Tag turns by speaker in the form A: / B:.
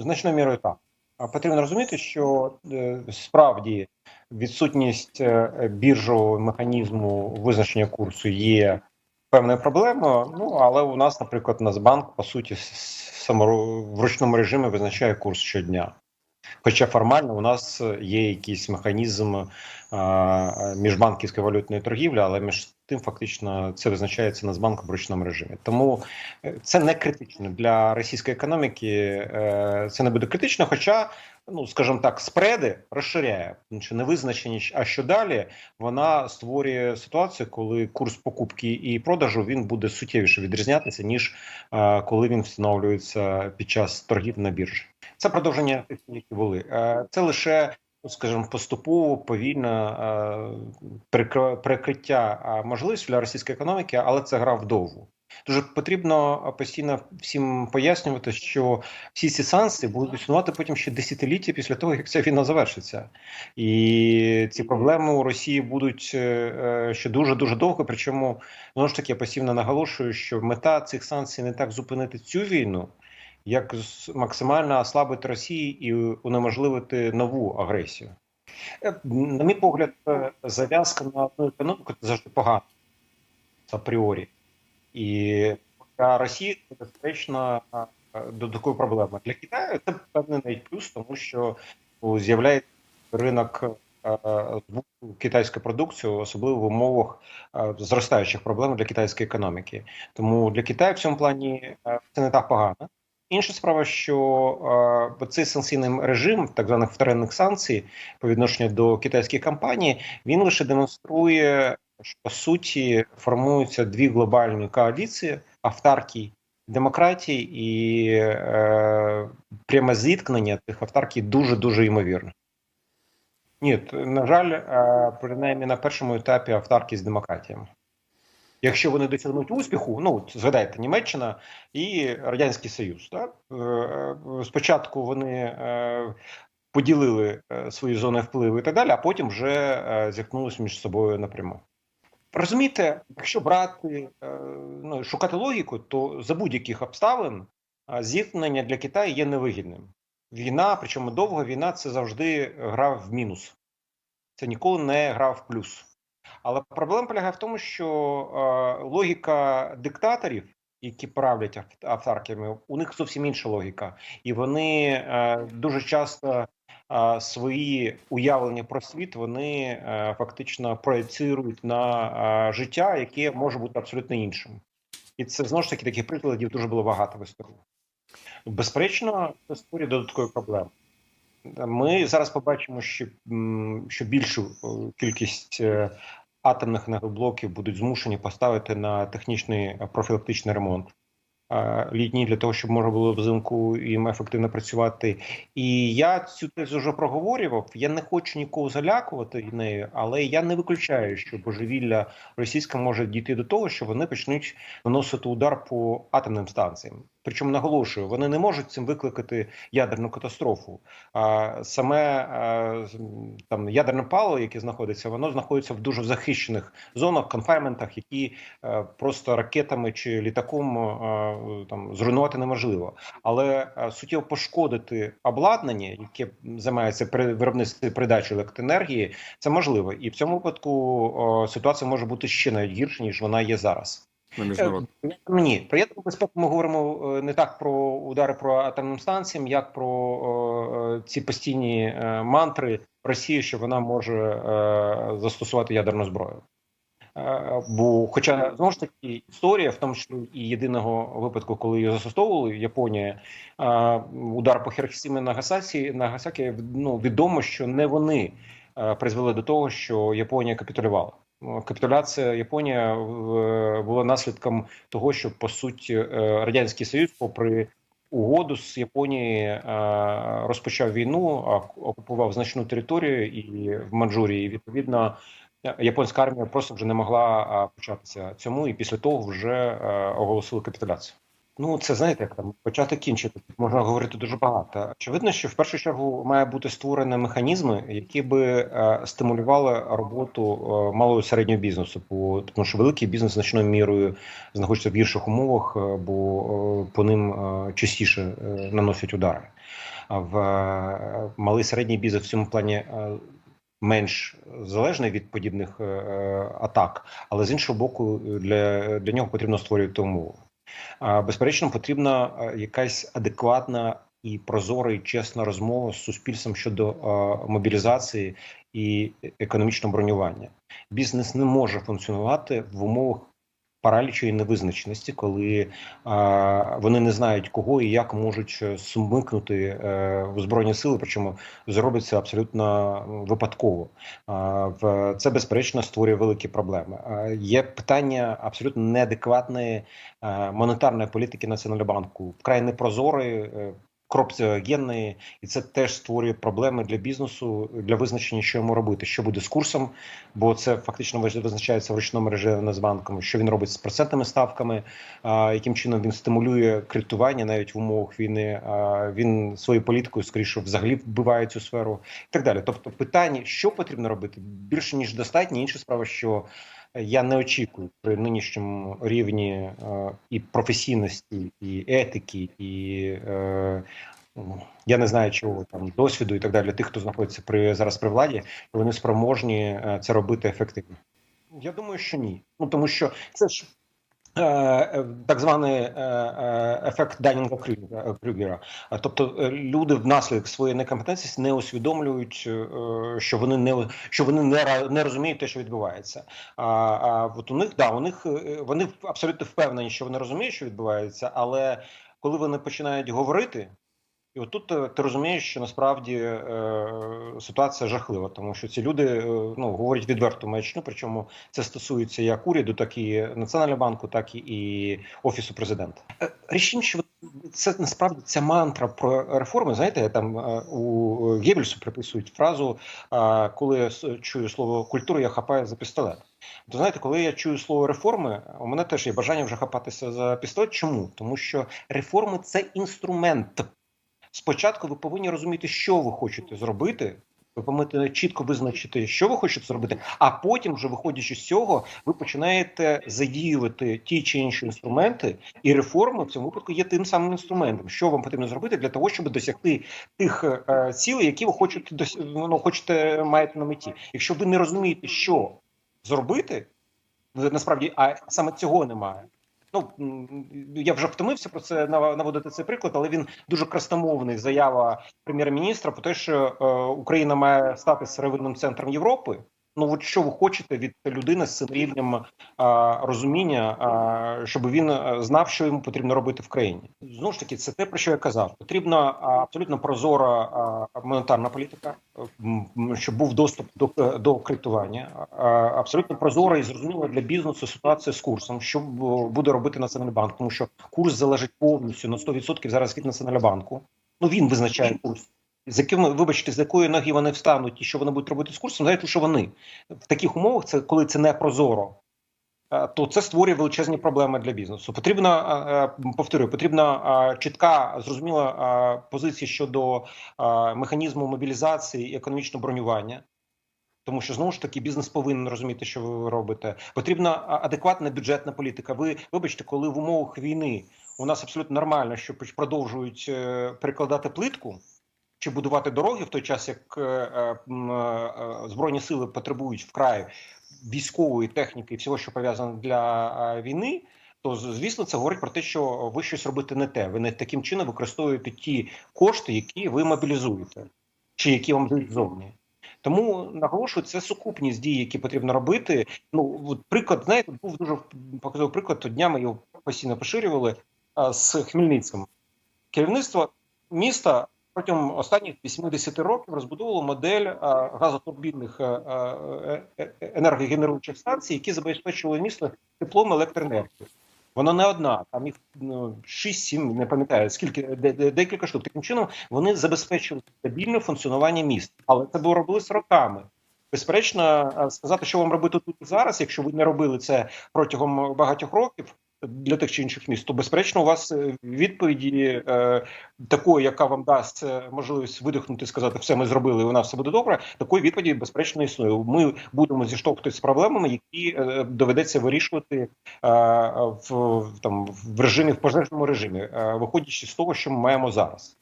A: значною мірою так. Потрібно розуміти, що е, справді відсутність е, біржового механізму визначення курсу є певною проблемою. Ну але у нас, наприклад, Нацбанк по суті в ручному режимі визначає курс щодня. Хоча формально у нас є якийсь механізм міжбанківської валютної торгівлі, але між тим фактично це визначається Нацбанком в ручному режимі. Тому е, це не критично для російської економіки. е, Це не буде критично, хоча. Ну, скажімо так, спреди розширяє, що невизначеність, а що далі вона створює ситуацію, коли курс покупки і продажу він буде суттєвіше відрізнятися, ніж е, коли він встановлюється під час торгів на біржі. Це продовження які були. Це лише, скажімо, поступово повільне прикр- прикриття е, можливості для російської економіки, але це гра вдовгу. Дуже потрібно е, постійно всім пояснювати, що всі ці санкції будуть існувати потім ще десятиліття після того, як ця війна завершиться, і ці проблеми у Росії будуть е, е, ще дуже дуже довго. Причому знову ж таки я постійно наголошую, що мета цих санкцій не так зупинити цю війну, як максимально ослабити Росію і унеможливити нову агресію. Е, На мій погляд, е, зав'язка на одну економіку це завжди погано апріорі. І для Росії це безпечно е, додаткові проблеми. Для Китаю це певний навіть плюс, тому що з'являється ринок китайської продукції, особливо в умовах зростаючих проблем для китайської економіки. Тому для Китаю в цьому плані це не так погано. Інша справа, що е, цей санкційний режим, так званих вторинних санкцій по відношенню до китайських компаній, він лише демонструє, що по суті формуються дві глобальні коаліції автаркій демократії і е, пряме зіткнення цих автаркій дуже дуже ймовірне. Ні, на жаль, е, принаймні на першому етапі автарки з демократіями. Якщо вони досягнуть успіху, ну згадайте Німеччина і Радянський Союз. Так? Е, е, Спочатку вони е, поділили свої зони впливу і так далі, а потім вже зіткнулися між собою напряму. Розумієте, якщо брати ну, шукати логіку, то за будь-яких обставин зіткнення для Китаю є невигідним. Війна, причому довга війна, це завжди гра в мінус. Це ніколи не гра в плюс. Але проблема полягає в тому, що е, логіка диктаторів, які правлять ав- автарками, у них зовсім інша логіка, і вони е, дуже часто е, свої уявлення про світ вони фактично проєцирують на життя, яке може бути абсолютно іншим. І це знову ж таки таких прикладів дуже було багато в історії. Безперечно, це створює додаткові проблеми. Ми зараз побачимо, що, що більшу е, кількість е, атомних енергоблоків будуть змушені поставити на технічний е, профілактичний ремонт літній для того, щоб можна було взимку їм ефективно працювати. І я цю тезу вже проговорював. Я не хочу нікого залякувати нею, але я не виключаю, що божевілля російське може дійти до того, що вони почнуть наносити удар по атомним станціям. Причому наголошую, вони не можуть цим викликати ядерну катастрофу. А саме там ядерне паливо, яке знаходиться, воно знаходиться в дуже захищених зонах, конфайнментах, які е, просто ракетами чи літаком е, там зруйнувати неможливо. Але е, суттєво пошкодити обладнання, яке займається при виробництві передачі електроенергії, це можливо. І в цьому випадку ситуація може бути ще навіть гірше ніж вона є зараз.
B: На.
A: Е, Ні, про ядерну безпеку ми говоримо е, не так про удари про атомним станціям, як про е, ці постійні е, мантри Росії, що вона може е, застосувати ядерну зброю. Бо, хоча знову ж таки історія, в тому числі і єдиного випадку, коли її застосовували Японія, удар по Хіросімі Нагасакі, Нагасакі, ну відомо, що не вони призвели до того, що Японія капітулювала. Капітуляція Японії е, була наслідком того, що по суті е, радянський союз, попри угоду з Японії, е, розпочав війну, окупував значну територію і в Манчжурії. І, Відповідно, японська армія просто вже не могла початися цьому, і після того вже оголосили капітуляцію. Ну, це знаєте, як там почати кінчити. Можна говорити дуже багато. Очевидно, що в першу чергу має бути створені механізми, які би е, стимулювали роботу е, малого і середнього бізнесу, бо тому що великий бізнес значною мірою знаходиться в гірших умовах, е, бо е, по ним е, частіше е, наносять удари. А в малий середній бізнес в цьому плані. Менш залежний від подібних атак, але з іншого боку, для, для нього потрібно створювати умови. Безперечно, потрібна якась адекватна і прозора і чесна розмова з суспільством щодо мобілізації і економічного бронювання. Бізнес не може функціонувати в умовах паралічу і невизначеності, коли а, вони не знають кого і як можуть е, сумикнути е, в збройні сили, причому зробить це абсолютно випадково. А, в це безперечно створює великі проблеми. А, є питання абсолютно неадекватної е, монетарної політики Національного банку, вкрай непрозорої. Е, Кропціогенної, і це теж створює проблеми для бізнесу для визначення, що йому робити, що буде з курсом, бо це фактично визначається в ручному режимі Нацбанком, що він робить з процентними ставками, а, яким чином він стимулює кредитування навіть в умовах війни. А, він своєю політикою скоріше взагалі вбиває цю сферу і так далі. Тобто, питання, що потрібно робити, більше ніж достатньо. Інша справа, що я не очікую при нинішньому рівні е, і професійності, і етики, і е, я не знаю чого там досвіду і так далі. Тих, хто знаходиться при зараз при владі, вони спроможні е, це робити ефективно. Я думаю, що ні. Ну тому що це ж. Е, е, Так званий е, ефект Данінга Крюгера. Тобто люди внаслідок своєї некомпетентності не усвідомлюють, що вони не що вони не, не розуміють те, що відбувається. А, а от у них да, у них вони абсолютно впевнені, що вони розуміють, що відбувається, але коли вони починають говорити. І отут е, ти розумієш, що насправді е, ситуація жахлива, тому що ці люди е, ну говорять відверто маячню. Причому це стосується як уряду, так і національного банку, так і, офісу президента. Е, Річ що це насправді ця мантра про реформи. Знаєте, там е, у Геббельсу приписують фразу, коли я чую слово культура, я хапаю за пістолет. То знаєте, коли я чую слово реформи, у мене теж є бажання вже хапатися за пістолет. Чому? Тому що реформи це інструмент. Спочатку ви повинні розуміти, що ви хочете зробити. Ви повинні чітко визначити, що ви хочете зробити, а потім, вже виходячи з цього, ви починаєте задіювати ті чи інші інструменти, і реформи в цьому випадку є тим самим інструментом, що вам потрібно зробити для того, щоб досягти тих е, цілей, які ви хочете дос... ну, хочете маєте на меті. Якщо ви не розумієте, що зробити, ви насправді а саме цього немає. Ну я вже втомився про це нав- наводити цей приклад, але він дуже красномовний. Заява прем'єр-міністра про те, що е, Україна має стати сировинним центром Європи. Ну от що ви хочете від людини з цим рівнем е, розуміння, е, щоб він е, знав, що йому потрібно робити в країні? Знову ж таки, це те про що я казав. Потрібна абсолютно прозора е, монетарна політика, щоб був доступ до, до кредитування, е, абсолютно прозора і зрозуміла для бізнесу ситуація з курсом, що буде робити Національний банк, тому що курс залежить повністю на 100% зараз від Національного банку. Ну він визначає курс. З якими, вибачте, з якої ноги вони встануть і що вони будуть робити з курсом, знають лише вони. В таких умовах, це коли це не прозоро, то це створює величезні проблеми для бізнесу. Потрібна, повторюю, потрібна чітка, зрозуміла позиція щодо механізму мобілізації і економічного бронювання. Тому що знову ж таки бізнес повинен розуміти, що ви робите. Потрібна адекватна бюджетна політика. Ви вибачте, коли в умовах війни у нас абсолютно нормально, що продовжують е, перекладати плитку чи будувати дороги в той час, як е, е, е, збройні сили потребують вкрай військової техніки і всього, що пов'язано для війни. То звісно, це говорить про те, що ви щось робите не те. Ви не таким чином використовуєте ті кошти, які ви мобілізуєте, чи які вам дають зовні. Тому наголошую, це сукупність дій, які потрібно робити. Ну от приклад, знаєте, був дуже показовий приклад. то Днями його постійно поширювали а, з Хмельницьким. Керівництво міста протягом останніх 80 років розбудовувало модель газотурбінних е- е- енергогенеруючих станцій, які забезпечували місто теплом електроенергією. Вона не одна, там їх ну, 6-7, не пам'ятаю скільки де- де- декілька штук. Таким чином вони забезпечили стабільне функціонування міст, але це було робилось роками. Безперечно, сказати, що вам робити тут і зараз, якщо ви не робили це протягом багатьох років, для тих чи інших міст, то безперечно, у вас е, відповіді е, такої, яка вам дасть е, можливість видихнути, сказати, все ми зробили, у нас все буде добре. Такої відповіді безперечно існує. Ми будемо зіштовхуватися з проблемами, які е, доведеться вирішувати е, в там в режимі в пожежному режимі, е, виходячи з того, що ми маємо зараз.